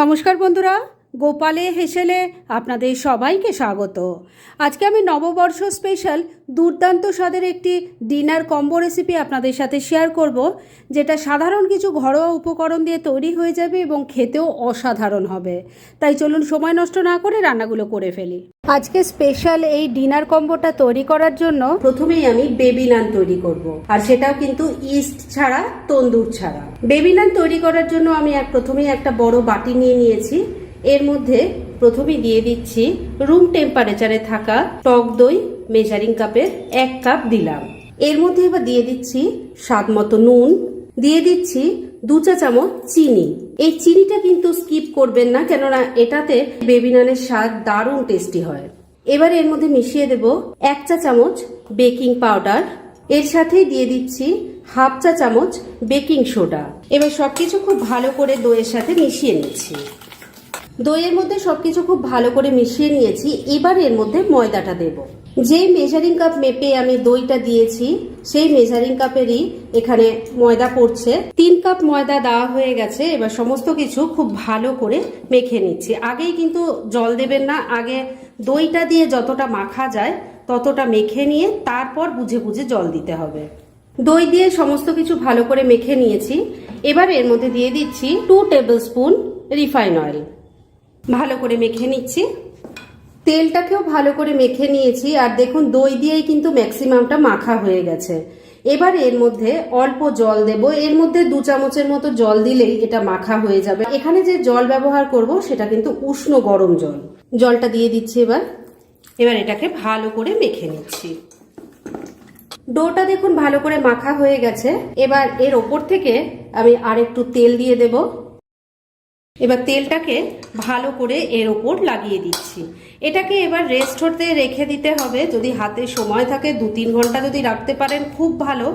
নমস্কার বন্ধুরা। গোপালে হেসেলে আপনাদের সবাইকে স্বাগত। আজকে আমি নববর্ষ স্পেশাল দুর্দান্ত স্বাদের একটি ডিনার কম্বো রেসিপি আপনাদের সাথে শেয়ার করব, যেটা সাধারণ কিছু ঘরোয়া উপকরণ দিয়ে তৈরি হয়ে যাবে এবং খেতেও অসাধারণ হবে। তাই চলুন সময় নষ্ট না করে রান্নাগুলো করে ফেলি। আজকে স্পেশাল এই ডিনার কম্বোটা তৈরি করার জন্য প্রথমেই আমি বেবি নান তৈরি করব, আর সেটাও কিন্তু ইস্ট ছাড়া, তন্দুর ছাড়া। বেবি নান তৈরি করার জন্য আমি প্রথমেই একটা বড় বাটি নিয়ে নিয়েছি। এর মধ্যে প্রথমেই দিয়ে দিচ্ছি রুম টেম্পারেচারে থাকা টক দই মেজারিং কাপের এক কাপ দিলাম। এর মধ্যে এবার দিয়ে দিচ্ছি স্বাদ মতো নুন, দিয়ে দিচ্ছি দু চা চামচ চিনি। এই চিনিটা কিন্তু স্কিপ করবেন না, কেননা এটাতে বেবি নানের স্বাদ দারুণ টেস্টি হয়। এবার এর মধ্যে মিশিয়ে দেব এক চা চামচ বেকিং পাউডার এর সাথেই দিয়ে দিচ্ছি হাফ চা চামচ বেকিং সোডা এবার সবকিছু খুব ভালো করে দইয়ের সাথে মিশিয়ে নিচ্ছি। দইয়ের মধ্যে সবকিছু খুব ভালো করে মিশিয়ে নিয়েছি। এবার এর মধ্যে ময়দাটা দেব। যেই মেজারিং কাপ মেপে আমি দইটা দিয়েছি, সেই মেজারিং কাপেরই এখানে ময়দা পড়ছে। তিন কাপ ময়দা দেওয়া হয়ে গেছে, এবার সমস্ত কিছু খুব ভালো করে মেখে নিচ্ছি। আগেই কিন্তু জল দেবেন না, আগে দইটা দিয়ে যতটা মাখা যায়, ততটা মেখে নিয়ে তারপর বুঝে বুঝে জল দিতে হবে। দই দিয়ে সমস্ত কিছু ভালো করে মেখে নিয়েছি। এবার এর মধ্যে দিয়ে দিচ্ছি two tablespoon refine oil ভালো করে মেখে নিচ্ছি। তেলটাকেও ভালো করে মেখে নিয়েছি, আর দেখুন দই দিয়েই কিন্তু ম্যাক্সিমামটা মাখা হয়ে গেছে। এবার এর মধ্যে অল্প জল দেব। এর মধ্যে দু চামচের মতো জল দিলেই এটা মাখা হয়ে যাবে। এখানে যে জল ব্যবহার করব, সেটা কিন্তু উষ্ণ গরম জল। জলটা দিয়ে দিচ্ছি এবার। এবার এটাকে ভালো করে মেখে নিচ্ছি। ডোটা দেখুন ভালো করে মাখা হয়ে গেছে। এবার এর ওপর থেকে আমি আর একটু তেল দিয়ে দেবো। এবার তেলটাকে ভালো করে এর ওপর লাগিয়ে দিচ্ছি। এটাকে এবার রেস্ট হতে রেখে দিতে হবে। যদি হাতে সময় থাকে দু তিন ঘণ্টা যদি রাখতে পারেন, খুব ভালো।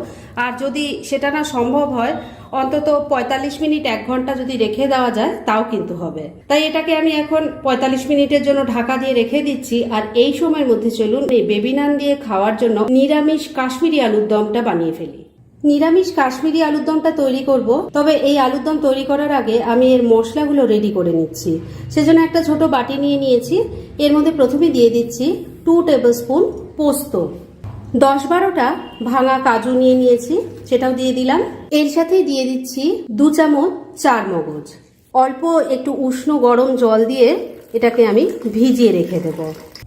আর যদি সেটা না সম্ভব হয়, অন্তত পঁয়তাল্লিশ মিনিট, এক ঘণ্টা যদি রেখে দেওয়া যায়, তাও কিন্তু হবে। তাই এটাকে আমি এখন পঁয়তাল্লিশ মিনিটের জন্য ঢাকা দিয়ে রেখে দিচ্ছি। আর এই সময়ের মধ্যে চলুন, এই বেবি নান দিয়ে খাওয়ার জন্য নিরামিষ কাশ্মীরি আলুর দমটা বানিয়ে ফেলি। নিরামিষ কাশ্মীরি আলুর দমটা তৈরি করব, তবে এই আলুর দম তৈরি করার আগে আমি এর মশলাগুলো রেডি করে নিচ্ছি। সেজন্য একটা ছোট বাটি নিয়ে নিয়েছি। এর মধ্যে প্রথমে দিয়ে দিচ্ছি টু টেবিল স্পুন পোস্ত। দশ বারোটা ভাঙা কাজু নিয়ে নিয়েছি, সেটাও দিয়ে দিলাম। এর সাথেই দিয়ে দিচ্ছি দু চামচ চার মগজ। অল্প একটু উষ্ণ গরম জল দিয়ে এটাকে আমি ভিজিয়ে রেখে দেব।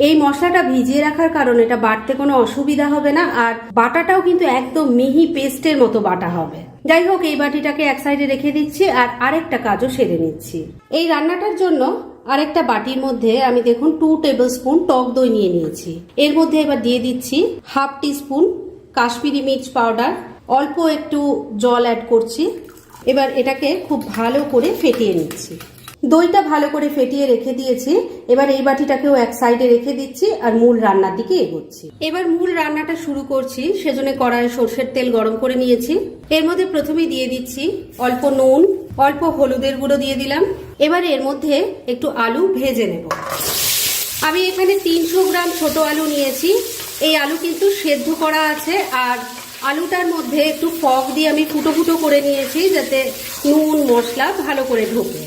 এই মশলাটা ভিজিয়ে রাখার কারণে এটা বাটতে কোনো অসুবিধা হবে না, আর বাটাটাও কিন্তু একদম মিহি পেস্টের মতো বাটা হবে। যাই হোক, এই বাটিটাকে এক সাইডে রেখে দিচ্ছি, আর আরেকটা কাজও সেরে নিচ্ছি। এই রান্নাটার জন্য আরেকটা বাটির মধ্যে আমি দেখুন টু টেবিল স্পুন টক দই নিয়ে নিয়েছি। এর মধ্যে এবার দিয়ে দিচ্ছি হাফ টি স্পুন কাশ্মীরি মির্চ পাউডার। অল্প একটু জল অ্যাড করছি। এবার এটাকে খুব ভালো করে ফেটিয়ে নিচ্ছি। দইটা ভালো করে ফেটিয়ে রেখে দিয়েছি। এবার এই বাটিটাকেও এক সাইডে রেখে দিচ্ছি আর মূল রান্নার দিকে এগোচ্ছি। এবার মূল রান্নাটা শুরু করছি। সেজন্য কড়াইয়ে সর্ষের তেল গরম করে নিয়েছি। এর মধ্যে প্রথমে দিয়ে দিচ্ছি অল্প নুন, অল্প হলুদের গুঁড়ো দিয়ে দিলাম। এবার এর মধ্যে একটু আলু ভেজে নেব। আমি এখানে তিনশো গ্রাম ছোট আলু নিয়েছি। এই আলু কিন্তু সেদ্ধ করা আছে আর আলুটার মধ্যে একটু ফক দিয়ে আমি ফুটো ফুটো করে নিয়েছি যাতে নুন, মশলা ভালো করে ঢোকে।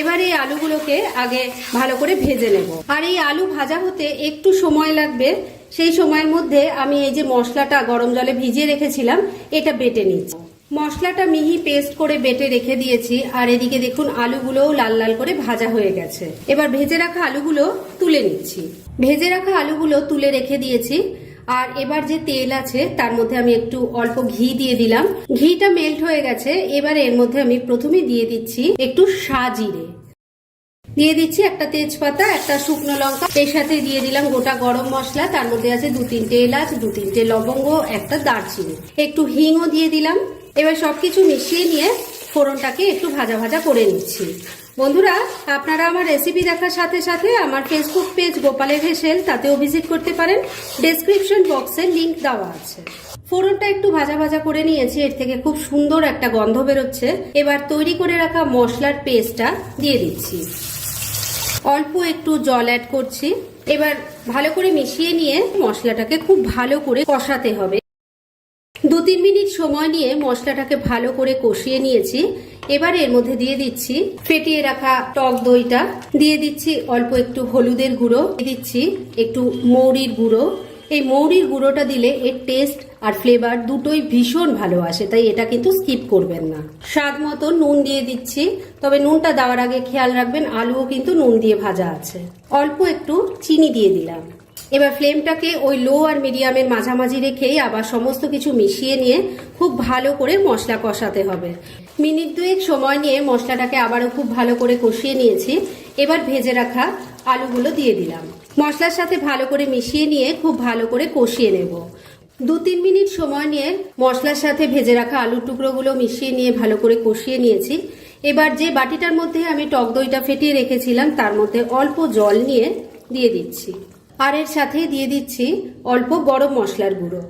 এবার এই আলুগুলোকে আগে ভালো করে ভেজে নেব। আর এই আলু ভাজা হতে একটু সময় লাগবে, সেই সময়ের মধ্যে আমি এই যে মশলাটা গরম জলে ভিজিয়ে রেখেছিলাম, এটা বেটে নিচ্ছি। মশলাটা মিহি পেস্ট করে বেটে রেখে দিয়েছি, আর এদিকে দেখুন আলুগুলোও লাল লাল করে ভাজা হয়ে গেছে। এবার ভেজে রাখা আলুগুলো তুলে নিচ্ছি। ভেজে রাখা আলুগুলো তুলে রেখে দিয়েছি আর এবার যে তেল আছে, তার মধ্যে আমি একটু অল্প ঘি দিয়ে দিলাম। ঘিটা মেল্ট হয়ে গেছে, এবার এর মধ্যে আমি প্রথমে দিয়ে দিচ্ছি একটু সাজিরে। দিয়ে দিচ্ছি একটা তেজপাতা, একটা শুকনো লঙ্কা। এর সাথে দিয়ে দিলাম গোটা গরম মশলা, তার মধ্যে আছে দু তিনটে এলাচ, দু তিনটে লবঙ্গ, একটা দারচিনি। একটু হিংও দিয়ে দিলাম। এবার সবকিছু মিশিয়ে নিয়ে ফোড়নটাকে একটু ভাজা ভাজা করে নিচ্ছি। বন্ধুরা, আপনারা আমার রেসিপি দেখার সাথে সাথে আমার ফেসবুক পেজ গোপালের হেসেল, তাতেও ভিজিট করতে পারেন। ডেসক্রিপশন বক্সে লিংক দেওয়া আছে। ফোড়নটা একটু ভাজা ভাজা করে নিয়েছি, এর থেকে খুব সুন্দর একটা গন্ধ বেরোচ্ছে। এবার তৈরি করে রাখা মশলার পেস্টটা দিয়ে দিচ্ছি। অল্প একটু জল অ্যাড করছি। এবার ভালো করে মিশিয়ে নিয়ে মশলাটাকে খুব ভালো করে কষাতে হবে। দু তিন মিনিট সময় নিয়ে মশলাটাকে ভালো করে কষিয়ে নিয়েছি। এবার এর মধ্যে দিয়ে দিচ্ছি ফেটিয়ে রাখা টক দইটা। দিয়ে দিচ্ছি অল্প একটু হলুদের গুঁড়ো। দিচ্ছি একটু মৌরির গুঁড়ো। এই মৌরির গুঁড়োটা দিলে এর টেস্ট আর ফ্লেভার দুটোই ভীষণ ভালো আসে, তাই এটা কিন্তু স্কিপ করবেন না। স্বাদ মতো নুন দিয়ে দিচ্ছি, তবে নুনটা দেওয়ার আগে খেয়াল রাখবেন, আলুও কিন্তু নুন দিয়ে ভাজা আছে। অল্প একটু চিনি দিয়ে দিলাম। এবার ফ্লেমটাকে ওই লো আর মিডিয়ামের মাঝামাঝি রেখেই আবার সমস্ত কিছু মিশিয়ে নিয়ে খুব ভালো করে মশলা কষাতে হবে। মিনিট দুয়েক সময় নিয়ে মশলাটাকে আবারও খুব ভালো করে কষিয়ে নিয়েছি। এবার ভেজে রাখা আলুগুলো দিয়ে দিলাম। মশলার সাথে ভালো করে মিশিয়ে নিয়ে খুব ভালো করে কষিয়ে নেব। দু তিন মিনিট সময় নিয়ে মশলার সাথে ভেজে রাখা আলুর টুকরোগুলো মিশিয়ে নিয়ে ভালো করে কষিয়ে নিয়েছি। এবার যে বাটিটার মধ্যে আমি টক দইটা ফেটিয়ে রেখেছিলাম, তার মধ্যে অল্প জল নিয়ে দিয়ে দিচ্ছি। আর এর সাথে দিয়ে দিচ্ছি অল্প গরম মশলার গুঁড়ো।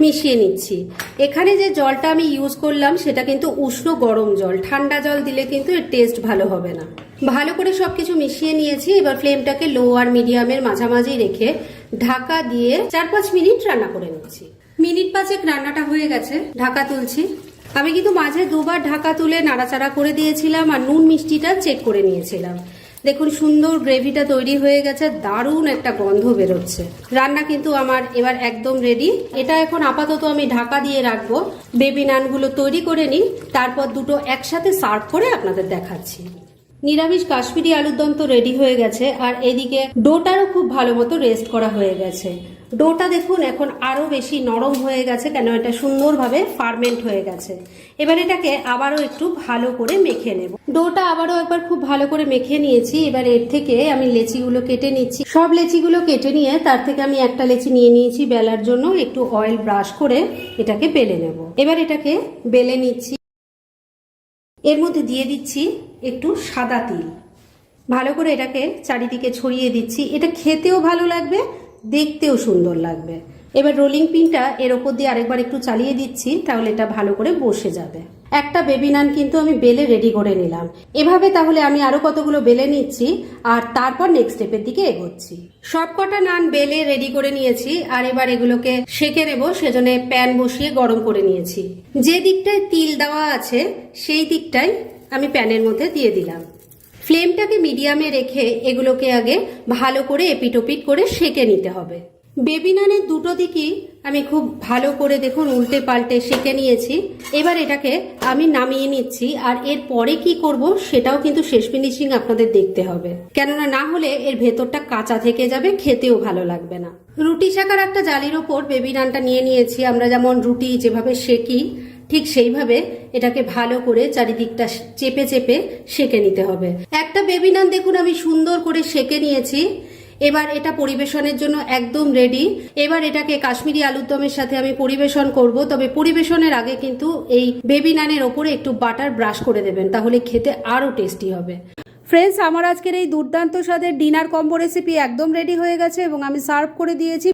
মিশিয়ে নিচ্ছি। এখানে যে জলটা আমি ইউজ করলাম, সেটা কিন্তু উষ্ণ গরম জল। ঠান্ডা জল দিলে কিন্তু এর টেস্ট ভালো হবে না। ভালো করে সবকিছু মিশিয়ে নিয়েছি, এবার ফ্লেমটাকে লো আর মিডিয়ামের মাঝামাঝি রেখে ঢাকা দিয়ে চার পাঁচ মিনিট রান্না করে নিচ্ছি। মিনিট পাঁচেক রান্নাটা হয়ে গেছে, ঢাকা তুলছি। আমি কিন্তু মাঝে দুবার ঢাকা তুলে নাড়াচাড়া করে দিয়েছিলাম আর নুন মিষ্টিটা চেক করে নিয়েছিলাম। দেখুন, সুন্দর গ্রেভিটা তৈরি হয়ে গেছে, দারুণ একটা গন্ধ বেরোচ্ছে। রান্না কিন্তু আমার এবার একদম রেডি এটা এখন আপাতত আমি ঢাকা দিয়ে রাখব। বেবি নানগুলো তৈরি করে নিই, তারপর দুটো একসাথে সার্ভ করে আপনাদের দেখাচ্ছি। নিরামিষ কাশ্মীরি আলুর দম তো রেডি হয়ে গেছে, আর এদিকে ডোটারও খুব ভালো মতো রেস্ট করা হয়ে গেছে। ডোটা দেখুন, এখন আরও বেশি নরম হয়ে গেছে, কেন এটা সুন্দরভাবে ফার্মেন্ট হয়ে গেছে। এবার এটাকে আবারও একটু ভালো করে মেখে নেব। ডোটা আবারও একবার খুব ভালো করে মেখে নিয়েছি, এবার এর থেকে আমি লেচিগুলো কেটে নিচ্ছি। সব লেচিগুলো কেটে নিয়ে তার থেকে আমি একটা লেচি নিয়ে নিয়েছি বেলার জন্য, একটু অয়েল ব্রাশ করে এটাকে বেলে নেব। এবার এটাকে বেলে নিচ্ছি। এর মধ্যে দিয়ে দিচ্ছি একটু সাদা তিল। ভালো করে এটাকে চারিদিকে ছড়িয়ে দিচ্ছি। এটা খেতেও ভালো লাগবে দেখতেও সুন্দর লাগবে। এবার রোলিং পিনটা এর ওপর দিয়ে আরেকবার একটু চালিয়ে দিচ্ছি, তাহলে এটা ভালো করে বসে যাবে। একটা বেবি নান কিন্তু আমি বেলে রেডি করে নিলাম। এভাবে তাহলে আমি আরও কতগুলো বেলে নিচ্ছি, আর তারপর নেক্সট স্টেপের দিকে এগোচ্ছি। সবকটা নান বেলে রেডি করে নিয়েছি, আর এবার এগুলোকে সেকে নেব, সেজন্য প্যান বসিয়ে গরম করে নিয়েছি। যে দিকটায় তিল দেওয়া আছে, সেই দিকটাই আমি প্যানের মধ্যে দিয়ে দিলাম। ফ্লেমটাকে মিডিয়ামে রেখে এগুলোকে আগে ভালো করে এপিটোপিট করে সেকে নিতে হবে। বেবি নানের দুটো দিকই আমি খুব ভালো করে দেখুন উল্টে পাল্টে সেকে নিয়েছি। এবার এটাকে আমি নামিয়ে নিচ্ছি আর এর পরে কি করব সেটাও কিন্তু শেষ ফিনিশিং আপনাদের দেখতে হবে। কেননা না হলে এর ভেতরটা কাঁচা থেকে যাবে, খেতেও ভালো লাগবে না। রুটি শাকার একটা জালির ওপর বেবি নানটা নিয়ে নিয়েছি। আমরা যেমন রুটি যেভাবে সেকি ঠিক সেইভাবে এটাকে ভালো করে চারিদিকটা চেপে চেপে সেকে নিতে হবে। একটা বেবি নান দেখুন, আমি সুন্দর করে সেকে নিয়েছি। এবার এটা পরিবেশনের জন্য একদম রেডি এবার এটাকে কাশ্মীরি আলুর দমের সাথে আমি পরিবেশন করব। তবে পরিবেশনের আগে কিন্তু এই বেবি নানের ওপরে একটু বাটার ব্রাশ করে দেবেন, তাহলে খেতে আরও টেস্টি হবে। ফ্রেন্ডস আমার আজকের এই দুর্দান্ত স্বাদের ডিনার কম্বো রেসিপি একদম রেডি হয়ে গেছে এবং আমি সার্ভ করে দিয়েছি।